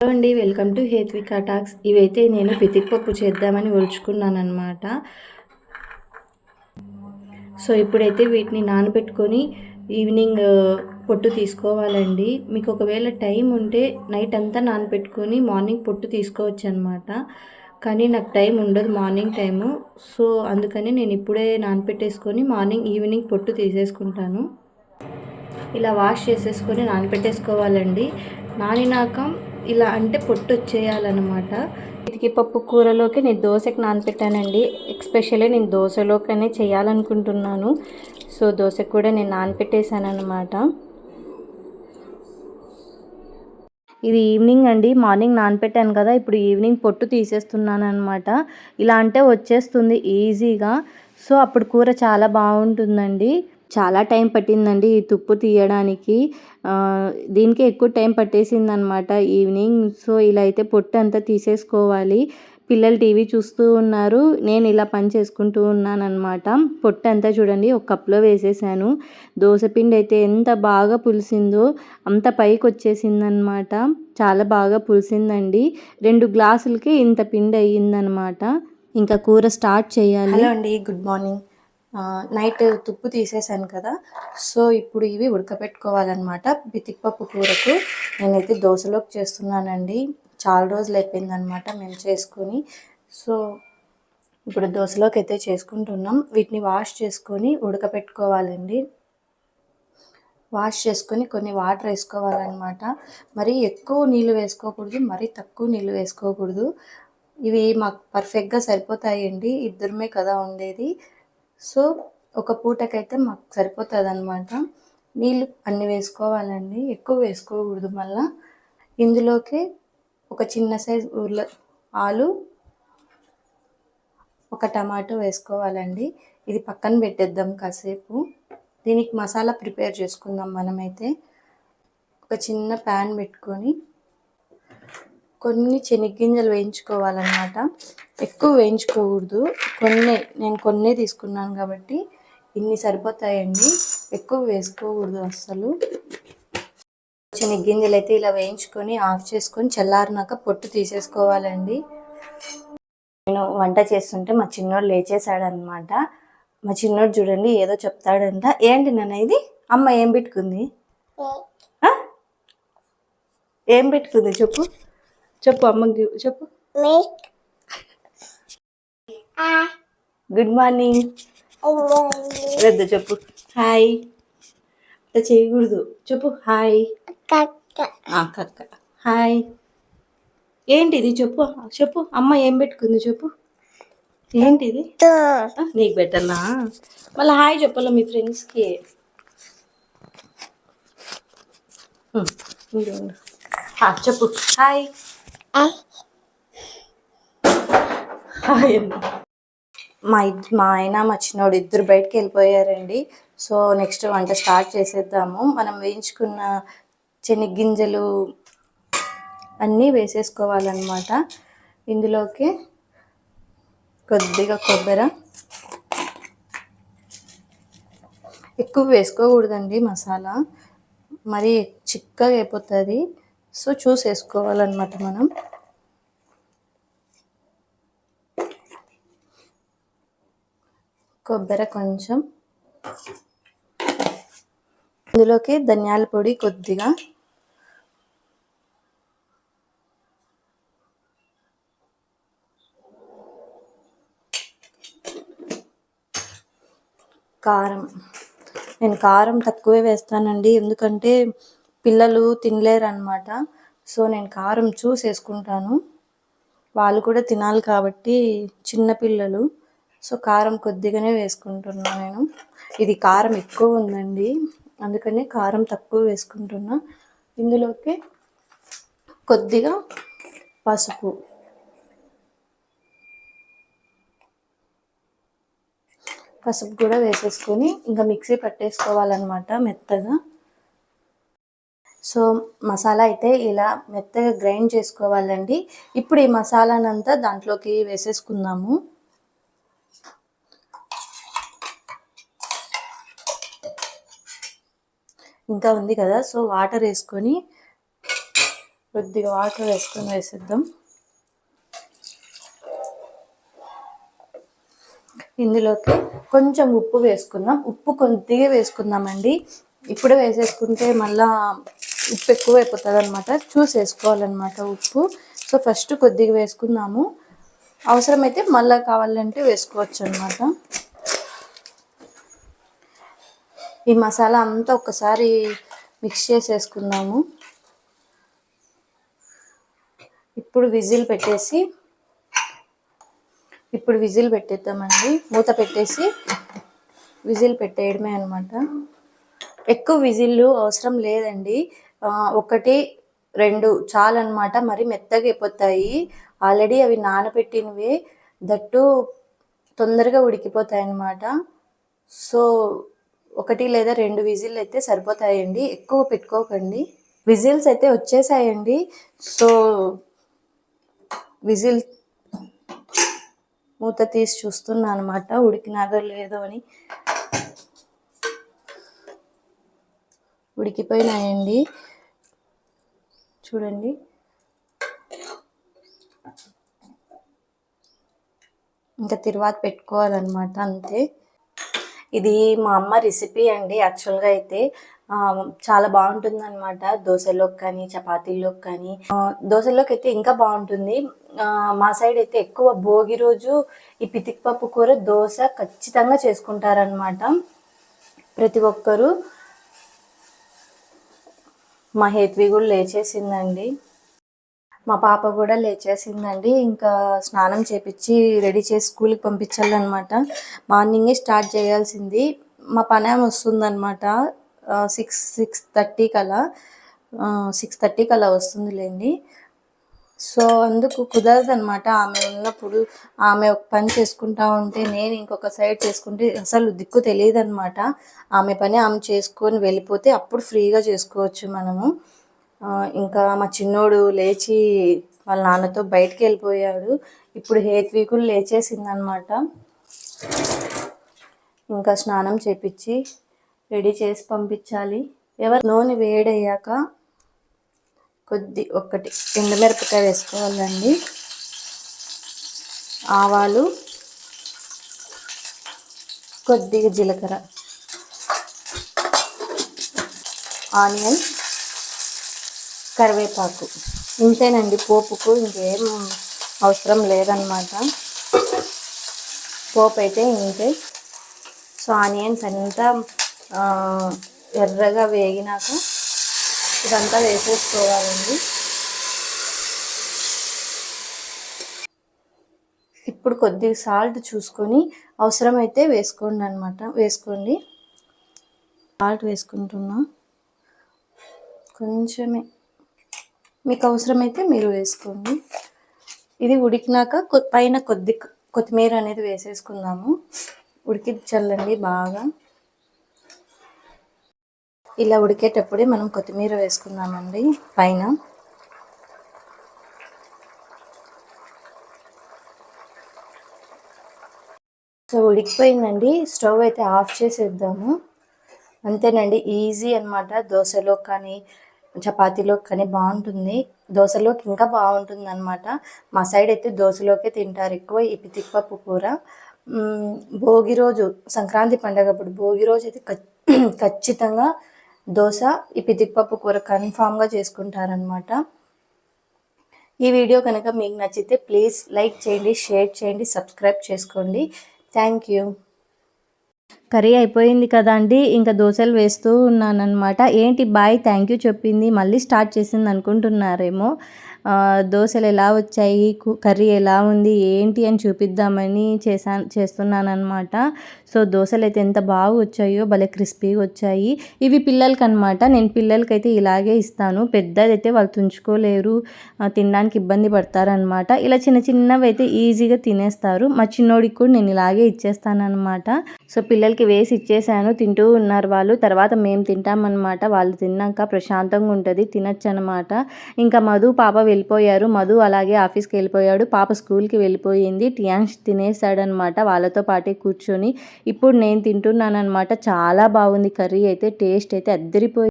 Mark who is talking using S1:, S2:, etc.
S1: Hello అండి welcome to Hethvika talks ఇవైతే నేను పితిక్పప్పు చేద్దామని ఒలుచుకున్నాను అనమాట సో ఇప్పుడైతే వీటిని నానబెట్టుకొని ఈవినింగ్ uh, పొట్టు తీసుకోవాలండి. మీకు ఒకవేళ టైం ఉంటే నైట్ అంతా నానబెట్టుకొని మార్నింగ్ పొట్టు తీసుకోవచ్చు అనమాట కానీ నాకు టైం ఉండదు మార్నింగ్ టైము సో అందుకని నేను ఇప్పుడే నానబెట్టేసుకొని మార్నింగ్ ఈవినింగ్ పొట్టు తీసేసుకుంటాను. ఇలా వాష్ చేసేసుకొని నానబెట్టేసుకోవాలండి. నానినాక ఇలా అంటే పొట్టు వచ్చేయాలన్నమాట. ఇదికి పప్పు కూరలోకి నేను దోశకి నానపెట్టానండి. ఎక్స్పెషల్లీ నేను దోశలోకనే చేయాలనుకుంటున్నాను. సో దోశకు కూడా నేను నానబెట్టేశాను అనమాట ఇది ఈవినింగ్ అండి. మార్నింగ్ నానపెట్టాను కదా. ఇప్పుడు ఈవినింగ్ పొట్టు తీసేస్తున్నాను అనమాట ఇలా అంటే వచ్చేస్తుంది ఈజీగా. సో అప్పుడు కూర చాలా బాగుంటుందండి. చాలా టైం పట్టిందండి ఈ తుప్పు తీయడానికి. దీనికి ఎక్కువ టైం పట్టేసింది అనమాట ఈవినింగ్. సో ఇలా అయితే పొట్టు అంతా తీసేసుకోవాలి. పిల్లలు టీవీ చూస్తూ ఉన్నారు. నేను ఇలా పని చేసుకుంటూ ఉన్నాను పొట్టు అంతా చూడండి ఒక కప్లో వేసేసాను. దోశపిండి అయితే ఎంత బాగా పులిసిందో అంత పైకి వచ్చేసిందనమాట. చాలా బాగా పులిసిందండి. రెండు గ్లాసులకి ఇంత పిండి అయ్యిందనమాట. ఇంకా కూర స్టార్ట్ చేయాలి. హలో అండి గుడ్ మార్నింగ్. నైట్ తుప్పు తీసేసాను కదా. సో ఇప్పుడు ఇవి ఉడకపెట్టుకోవాలన్నమాట. బితిక్పప్పు కూరకు నేనైతే దోశలోకి చేస్తున్నానండి. చాలా రోజులు అయిపోయిందనమాట మేము చేసుకొని. సో ఇప్పుడు దోశలోకి అయితే చేసుకుంటున్నాం. వీటిని వాష్ చేసుకొని ఉడకపెట్టుకోవాలండి. వాష్ చేసుకొని కొన్ని వాటర్ వేసుకోవాలన్నమాట. మరి ఎక్కువ నీళ్ళు వేసుకోకూడదు మరీ తక్కువ నీళ్ళు వేసుకోకూడదు. ఇవి మాకు పర్ఫెక్ట్గా సరిపోతాయండి. ఇద్దరమే కదా ఉండేది. సో ఒక పూటకైతే మాకు సరిపోతుంది అనమాట నీళ్ళు అన్ని వేసుకోవాలండి. ఎక్కువ వేసుకోకూడదు మళ్ళా. ఇందులోకి ఒక చిన్న సైజ్ ఉర్ల ఆలు ఒక టమాటో వేసుకోవాలండి. ఇది పక్కన పెట్టేద్దాం కాసేపు. దీనికి మసాలా ప్రిపేర్ చేసుకుందాం మనమైతే. ఒక చిన్న ప్యాన్ పెట్టుకొని కొన్ని శనగ్గింజలు వేయించుకోవాలన్నమాట. ఎక్కువ వేయించుకోకూడదు. కొన్ని నేను కొన్నే తీసుకున్నాను కాబట్టి ఇన్ని సరిపోతాయండి. ఎక్కువ వేసుకోకూడదు అస్సలు. శనగ్గింజలు అయితే ఇలా వేయించుకొని ఆఫ్ చేసుకొని చల్లారినాక పొట్టు తీసేసుకోవాలండి. నేను వంట చేస్తుంటే మా చిన్నోడు లేచేసాడనమాట మా చిన్నోడు చూడండి ఏదో చెప్తాడంట. ఏంటి నాన్న ఇది? అమ్మ ఏం పెట్టుకుంది? ఏం పెట్టుకుంది చెప్పు. చెప్పు అమ్మకి చెప్పు. గుడ్ మార్నింగ్ వద్దు చెప్పు. హాయ్ అట్లా చేయకూడదు. చెప్పు హాయ్ ఆ, కక్క హాయ్ ఏంటిది చెప్పు చెప్పు. అమ్మ ఏం పెట్టుకుంది చెప్పు. ఏంటిది? నీకు పెట్టాలా మళ్ళీ హాయ్ చెప్పాలా మీ ఫ్రెండ్స్కి చెప్పు. హాయ్. మా మా ఆయన మా చిన్నోడు ఇద్దరు బయటకు వెళ్ళిపోయారండి. సో నెక్స్ట్ వంట స్టార్ట్ చేసేద్దాము. మనం వేయించుకున్న శనగ్గింజలు అన్నీ వేసేసుకోవాలన్నమాట. ఇందులోకి కొద్దిగా కొబ్బరి. ఎక్కువ వేసుకోకూడదండి మసాలా. మరి చిక్కగా అయిపోతుంది. సో చూసేసుకోవాలన్నమాట మనం. కొబ్బరి కొంచెం. ఇందులోకి ధనియాల పొడి కొద్దిగా. కారం. నేను కారం తక్కువే వేస్తానండి. ఎందుకంటే పిల్లలు తినలేరు అనమాట సో నేను కారం చూసి వేసుకుంటాను. వాళ్ళు కూడా తినాలి కాబట్టి చిన్నపిల్లలు సో కారం కొద్దిగానే వేసుకుంటున్నాను నేను. ఇది కారం ఎక్కువ ఉందండి. అందుకని కారం తక్కువ వేసుకుంటున్నా. ఇందులోకి కొద్దిగా పసుపు. పసుపు కూడా వేసేసుకొని ఇంకా మిక్సీ పట్టేసుకోవాలన్నమాట మెత్తగా. సో మసాలా అయితే ఇలా మెత్తగా గ్రైండ్ చేసుకోవాలండి. ఇప్పుడు ఈ మసాలానంతా దాంట్లోకి వేసేసుకుందాము. ఇంకా ఉంది కదా సో వాటర్ వేసుకొని కొద్దిగా వాటర్ వేసుకొని వేసేద్దాం. ఇందులోకి కొంచెం ఉప్పు వేసుకుందాం. ఉప్పు కొద్దిగా వేసుకుందామండి. ఇప్పుడే వేసేసుకుంటే మళ్ళా ఉప్పు ఎక్కువ అయిపోతుంది అనమాట చూసి వేసుకోవాలన్నమాట ఉప్పు. సో ఫస్ట్ కొద్దిగా వేసుకుందాము. అవసరమైతే మళ్ళీ కావాలంటే వేసుకోవచ్చు అనమాట ఈ మసాలా అంతా ఒకసారి మిక్స్ చేసేసుకుందాము. ఇప్పుడు విజిల్ పెట్టేసి ఇప్పుడు విజిల్ పెట్టేద్దామండి. మూత పెట్టేసి విజిల్ పెట్టేయడమే అనమాట ఎక్కువ విజిల్లు అవసరం లేదండి. ఒకటి రెండు చాలన్నమాట. మరి మెత్తగా అయిపోతాయి. ఆల్రెడీ అవి నానబెట్టినవి. దట్టు తొందరగా ఉడికిపోతాయి అన్నమాట సో ఒకటి లేదా రెండు విజిల్ అయితే సరిపోతాయండి. ఎక్కువ పెట్టుకోకండి. విజిల్స్ అయితే వచ్చేసాయండి. సో విజిల్ మూత తీసి చూస్తున్నా అనమాట ఉడికినాదో లేదో అని. ఉడికిపోయినాయండి. చూడండి. ఇంకా తిరువాత పెట్టుకోవాలన్నమాట అంతే. ఇది మా అమ్మ రెసిపీ అండి యాక్చువల్గా అయితే. చాలా బాగుంటుంది అనమాట దోశలోకి కానీ చపాతీల్లోకి కానీ. దోశల్లోకి అయితే ఇంకా బాగుంటుంది. మా సైడ్ అయితే ఎక్కువ భోగి రోజు ఈ పితికిపప్పు కూర దోశ ఖచ్చితంగా చేసుకుంటారనమాట ప్రతి ఒక్కరూ. మా హేత్వి కూడా లేచేసిందండి. మా పాప కూడా లేచేసిందండి. ఇంకా స్నానం చేపించి రెడీ చేసి స్కూల్కి పంపించాలన్నమాట. మార్నింగే స్టార్ట్ చేయాల్సింది. మా పని ఆమె వస్తుందన్నమాట. సిక్స్ సిక్స్ థర్టీ కల సిక్స్ థర్టీకి కలా వస్తుందిలేండి. సో అందుకు కుదరదు అనమాట ఆమె ఉన్నప్పుడు ఆమె ఒక పని చేసుకుంటా ఉంటే నేను ఇంకొక సైడ్ చేసుకుంటే అసలు దిక్కు తెలియదు అనమాట ఆమె పని ఆమె చేసుకొని వెళ్ళిపోతే అప్పుడు ఫ్రీగా చేసుకోవచ్చు మనము. ఇంకా మా చిన్నోడు లేచి వాళ్ళ నాన్నతో బయటికి వెళ్ళిపోయాడు. ఇప్పుడు హేత్వీకులు లేచేసిందనమాట ఇంకా స్నానం చేపించి రెడీ చేసి పంపించాలి. ఎవరు నూనె వేడయ్యాక కొద్ది ఒక్కటి ఎండుమిరపకాయ వేసుకోవాలండి. ఆవాలు కొద్దిగా జీలకర్ర ఆనియన్ కరివేపాకు. ఇంతేనండి పోపుకు ఇంకేం అవసరం లేదనమాట పోపు అయితే ఇంతే. సో ఆనియన్స్ అంతా ఎర్రగా వేగినాక ఇదంతా వేసేసుకోవాలండి. ఇప్పుడు కొద్దిగా సాల్ట్ చూసుకొని అవసరమైతే వేసుకోండి అనమాట వేసుకోండి. సాల్ట్ వేసుకుంటున్నా. కొంచెమే. మీకు అవసరమైతే మీరు వేసుకోండి. ఇది ఉడికినాక పైన కొద్ది కొత్తిమీర అనేది వేసేసుకుందాము. ఉడికి చల్లండి బాగా. ఇలా ఉడికేటప్పుడే మనం కొత్తిమీర వేసుకుందామండి పైన. సో ఉడికిపోయిందండి. స్టవ్ అయితే ఆఫ్ చేసేద్దాము. అంతేనండి ఈజీ అనమాట దోశలో కానీ చపాతీలో కానీ బాగుంటుంది. దోశలోకి ఇంకా బాగుంటుంది అనమాట మా సైడ్ అయితే దోశలోకే తింటారు ఎక్కువ ఈ పితిక్పప్పు కూర. భోగి రోజు సంక్రాంతి పండగ అప్పుడు భోగి రోజు అయితే ఖచ్చితంగా దోశ ఈ పితిక్పప్పు కూర కన్ఫామ్గా చేసుకుంటారనమాట ఈ వీడియో కనుక మీకు నచ్చితే ప్లీజ్ లైక్ చేయండి షేర్ చేయండి సబ్స్క్రైబ్ చేసుకోండి. Thank you.
S2: కర్రీ అయిపోయింది కదా అండి. ఇంకా దోశలు వేస్తూ ఉన్నానమాట ఏంటి బాయ్? థ్యాంక్ యూ చెప్పింది. మళ్ళీ స్టార్ట్ చేసింది అనుకుంటున్నారేమో. దోశలు ఎలా వచ్చాయి కర్రీ ఎలా ఉంది ఏంటి అని చూపిద్దామని చేశాను చేస్తున్నాను అనమాట సో దోశలు అయితే ఎంత బాగా వచ్చాయో భలే క్రిస్పీగా వచ్చాయి. ఇవి పిల్లలకి అనమాట నేను పిల్లలకైతే ఇలాగే ఇస్తాను. పెద్దదైతే వాళ్ళు తుంచుకోలేరు తినడానికి ఇబ్బంది పడతారనమాట ఇలా చిన్న చిన్నవి అయితే ఈజీగా తినేస్తారు. మా చిన్నోడికి కూడా నేను ఇలాగే ఇచ్చేస్తానమాట సో పిల్లలకి వేసి ఇచ్చేసాను తింటూ ఉన్నారు వాళ్ళు. తర్వాత మేము తింటామన్నమాట. వాళ్ళు తిన్నాక ప్రశాంతంగా ఉంటుంది తినచ్చు అనమాట ఇంకా మధు పాప వెళ్ళిపోయారు. మధు అలాగే ఆఫీస్కి వెళ్ళిపోయాడు. పాప స్కూల్కి వెళ్ళిపోయింది. టియాన్స్ తినేసాడనమాట వాళ్ళతో పాటే కూర్చొని ఇప్పుడు నేను తింటున్నాను అనమాట చాలా బాగుంది. కర్రీ అయితే టేస్ట్ అయితే అద్దరిపోయి